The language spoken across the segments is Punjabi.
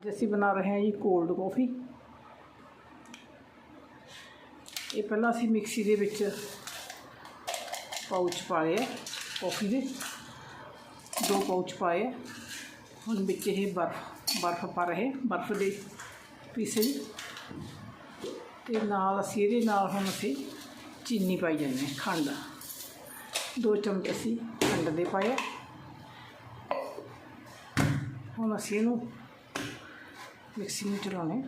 ਅੱਜ ਅਸੀਂ ਬਣਾ ਰਹੇ ਹਾਂ ਜੀ ਕੋਲਡ ਕਾਫੀ ਇਹ ਪਹਿਲਾਂ ਅਸੀਂ ਮਿਕਸੀ ਦੇ ਵਿੱਚ ਪਾਊਚ ਪਾਏ ਆ ਕਾਫੀ ਦੇ। ਦੋ ਪਾਊਚ ਪਾਏ ਆ। ਹੁਣ ਵਿੱਚ ਇਹ ਬਰਫ ਬਰਫ ਪਾ ਰਹੇ, ਬਰਫ ਦੇ ਪੀਸੇ ਤੇ ਨਾਲ ਅਸੀਂ ਇਹਦੇ ਨਾਲ ਹੁਣ ਅਸੀਂ ਚੀਨੀ ਪਾਈ ਜਾਂਦੇ ਹਾਂ, ਖੰਡ। ਦੋ ਚਮਚ ਅਸੀਂ ਖੰਡ ਦੇ ਪਾਏ ਹੁਣ ਅਸੀਂ ਇਹਨੂੰ ਮਿਕਸੀ ਨੂੰ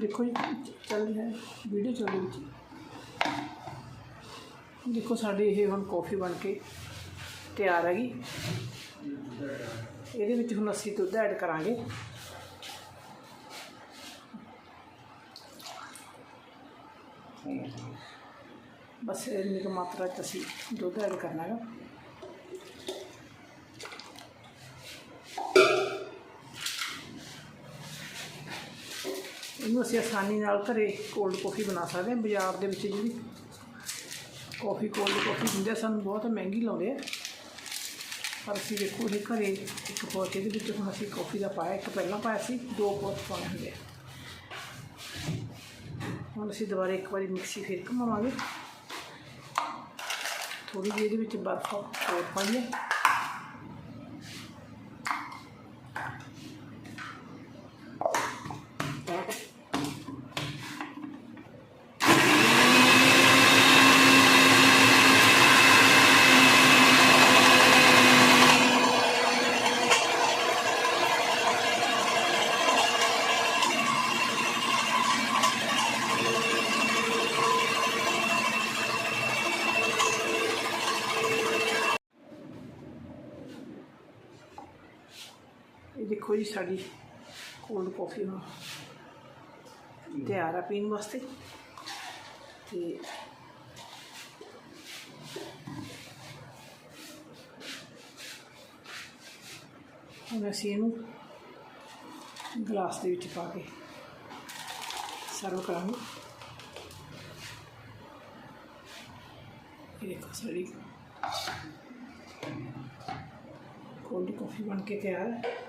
ਦੇਖੋ ਜੀ, ਚੱਲ ਰਿਹਾ ਵੀਡੀਓ ਚੱਲ ਰਹੀ ਹੈ ਦੇਖੋ ਸਾਡੀ ਇਹ ਹੁਣ ਕਾਫੀ ਬਣ ਕੇ ਤਿਆਰ ਹੈਗੀ। ਇਹਦੇ ਵਿੱਚ ਹੁਣ ਅਸੀਂ ਦੁੱਧ ਐਡ ਕਰਾਂਗੇ। ਬਸ ਇੰਨੀ ਕੁ ਮਾਤਰਾ ਚ ਅਸੀਂ ਦੁੱਧ ਐਡ ਕਰਨਾ ਹੈਗਾ। ਇਹਨੂੰ ਅਸੀਂ ਆਸਾਨੀ ਨਾਲ ਘਰੇ ਕੋਲਡ ਕਾਫੀ ਬਣਾ ਸਕਦੇ ਹਾਂ ਬਾਜ਼ਾਰ ਦੇ ਵਿੱਚ ਜਿਹੜੀ ਕਾਫੀ ਕੋਲਡ ਕਾਫੀ ਹੁੰਦੀ ਆ, ਸਾਨੂੰ ਬਹੁਤ ਮਹਿੰਗੀ ਲਾਉਂਦੇ ਆ। ਪਰ ਅਸੀਂ ਦੇਖੋ ਇਹ ਘਰੇ ਇੱਕ ਪੋਚ ਦੇ ਵਿੱਚ ਹੁਣ ਅਸੀਂ ਕਾਫੀ ਦਾ ਪਾਇਆ ਇੱਕ ਪਹਿਲਾਂ ਪਾਇਆ ਸੀ ਦੋ ਪੋਚ ਪਾਉਣੇ ਹੁੰਦੇ ਆ। ਹੁਣ ਅਸੀਂ ਦੁਬਾਰਾ ਇੱਕ ਵਾਰੀ ਮਿਕਸੀ ਫੇਰ ਘੁਮਾਵਾਂਗੇ। ਥੋੜੀ ਜਿਹੀ ਇਹਦੇ ਵਿੱਚ ਬਰਫ ਹੋਰ ਪਾਈਏ। ਇਹ ਦੇਖੋ ਜੀ ਸਾਡੀ ਕੋਲਡ ਕਾਫੀ ਤਿਆਰ ਆ ਪੀਣ ਵਾਸਤੇ। ਤੇ ਹੁਣ ਅਸੀਂ ਇਹਨੂੰ ਗਲਾਸ ਦੇ ਵਿੱਚ ਪਾ ਕੇ ਸਰਵ ਕਰਾਂਗੇ। ਇਹ ਦੇਖੋ ਸਾਡੀ ਕੋਲਡ ਕਾਫੀ ਬਣ ਕੇ ਤਿਆਰ ਹੈ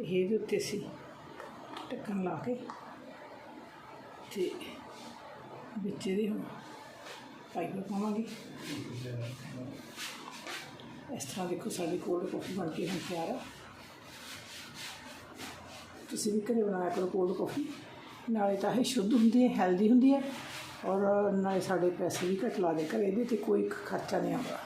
ਇਹਦੇ ਉੱਤੇ ਅਸੀਂ ਢੱਕਣ ਲਾ ਕੇ ਤੇ ਵਿੱਚ ਇਹਦੇ ਹੁਣ ਪਾਈਪ ਪਾਵਾਂਗੇ ਇਸ ਤਰ੍ਹਾਂ ਦੇਖੋ ਸਾਡੀ ਕੋਲਡ ਕਾਫੀ ਬਣ ਕੇ ਹੁਣ ਤਿਆਰ ਆ। ਤੁਸੀਂ ਵੀ ਘਰੇ ਬਣਾਇਆ ਕਰੋ ਕੋਲਡ ਕਾਫੀ। ਨਾਲੇ ਤਾਂ ਇਹ ਸ਼ੁੱਧ ਹੁੰਦੀ ਹੈ ਹੈਲਦੀ ਹੁੰਦੀ ਹੈ। ਔਰ ਨਾਲੇ ਸਾਡੇ ਪੈਸੇ ਵੀ ਘੱਟ ਲੱਗਦੇ ਘਰੇ ਇਹਦੇ ਤੇ ਕੋਈ ਖਰਚਾ ਨਹੀਂ ਆਉਂਦਾ।